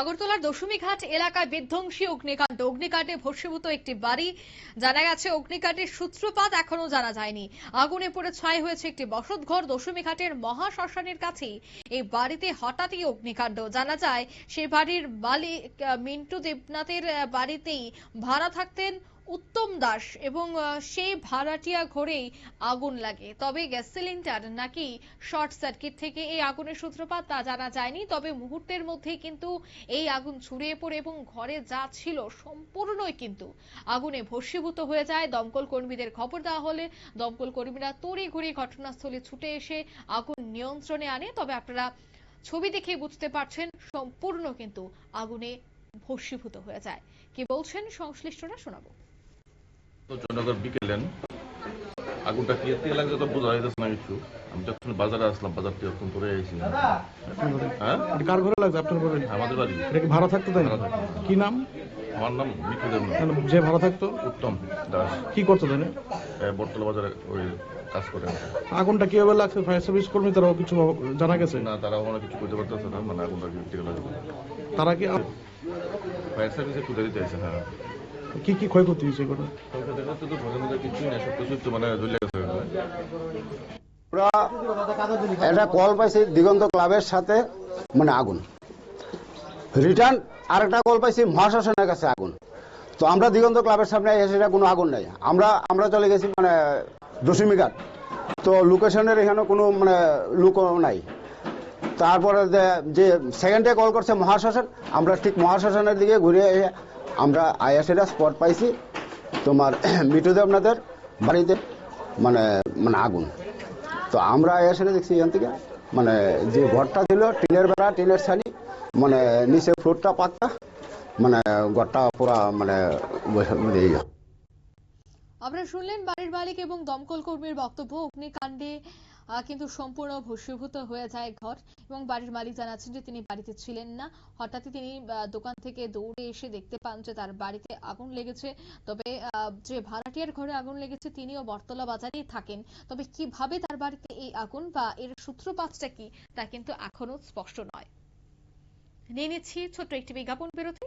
আগরতলার দশমীঘাট এলাকায় বিধ্বংসী অগ্নিকাণ্ড। অগ্নিকাণ্ডে ভস্মীভূত একটি বাড়ি। জানা গেছে, অগ্নিকাণ্ডের সূত্রপাত এখনও জানা যায়নি। আগুনে পড়ে ছাই হয়েছে একটি বসতঘর দশমীঘাটের মহাশ্মশানের কাছে এই বাড়িতে হঠাৎই অগ্নিকাণ্ড। জানা যায়, সে বাড়ির মালিক মিন্টু দেবনাথের বাড়িতেই ভাড়া থাকতেন উত্তম দাস এবং সেই ভাড়াটিয়া ঘরেই আগুন লাগে। তবে গ্যাস সিলিন্ডার নাকি শর্ট সার্কিট থেকে এই আগুনের সূত্রপাত তা জানা যায়নি। তবে মুহূর্তের মধ্যেই কিন্তু এই আগুন ছড়িয়ে পড়ে এবং ঘরে যা ছিল সম্পূর্ণই কিন্তু আগুনে ভস্মীভূত হয়ে যায়। দমকল কর্মীদের খবর দেওয়া হলে দমকল কর্মীরা তড়িঘড়ি ঘটনাস্থলে ছুটে এসে আগুন নিয়ন্ত্রণে আনে। তবে আপনারা ছবি দেখে বুঝতে পারছেন, সম্পূর্ণ কিন্তু আগুনে ভস্মীভূত হয়ে যায়। কি বলছেন সংশ্লিষ্টরা শোনাবো। বিকেলেন আগুনটা কি এর লাগছে তো বোঝা যাইতেছে না কিছু। আমি যখন বাজারে আসলাম বাজার থেকে তখন পরে আইছি। হ্যাঁ? কার ঘরে লাগছে? আপনার ঘরে? আমাদের বাড়ি। এটা কি ভাড়া থাকতো তাই কি নাম? আমার নাম মিঠু দেবনাথ যে ভাড়া থাকতো? উত্তম দাস। কি করতো তাই বটতলা বাজারে ওই কাজ করে। আগুনটা কীভাবে লাগছে? ফায়ার সার্ভিস কর্মী তারাও কিছু জানা গেছে? না তারা ওখানে কিছু করতে পারতেছে না। মানে আগুনটা কি তারা কি ফায়ার সার্ভিসে খুঁজে দিতে আছে হ্যাঁ। কি কি ক্ষয়ক্ষতি হয়েছে এগুলো? একটা কল পাইছি দিগন্ত ক্লাবের সাথে মানে আগুন। রিটার্ন আরেকটা কল পাইছি মহাশাসনের কাছে আগুন। তো আমরা দিগন্ত ক্লাবের সামনে এসে এটা কোনো আগুন নাই। আমরা আমরা চলে গেছি মানে দশমী ঘাট। তো লোকেশনের এখানে কোনো মানে লুক নাই। তারপরে যে- সেকেন্ডে কল করছে মহাশাসন, আমরা ঠিক মহাশাসনের দিকে ঘুরে আমরা আইএসএটা স্পট পাইছি। তোমার মিঠু দেবনাথের বাড়িতে মানে মানে আগুন। তো আমরা এসে দেখছি এখান থেকে। মানে যে ঘরটা ছিল, টিনের বেড়া, টিনের ছানি মানে নিচে ফ্লোরটা পাক্কা মানে ঘরটা পুরা মানে। আপনারা শুনলেন বাড়ির মালিক এবং দমকল কর্মীর বক্তব্য। অগ্নিকাণ্ডে কিন্তু সম্পূর্ণ ভস্মীভূত হয়ে যায় ঘর এবং বাড়ির মালিক জানাচ্ছেন যে তিনি বাড়িতে ছিলেন না। হঠাৎই তিনি দোকান থেকে দৌড়ে এসে দেখতে পান যে তার বাড়িতে আগুন লেগেছে। তবে যে ভাড়াটিয়ার ঘরে আগুন লেগেছে তিনিও বটতলা বাজারেই থাকেন। তবে কীভাবে তার বাড়িতে এই আগুন বা এর সূত্রপাতটা কি, তা কিন্তু এখনও স্পষ্ট নয়। নিয়ে নিচ্ছি ছোট্ট একটি বিজ্ঞাপন বিরতি।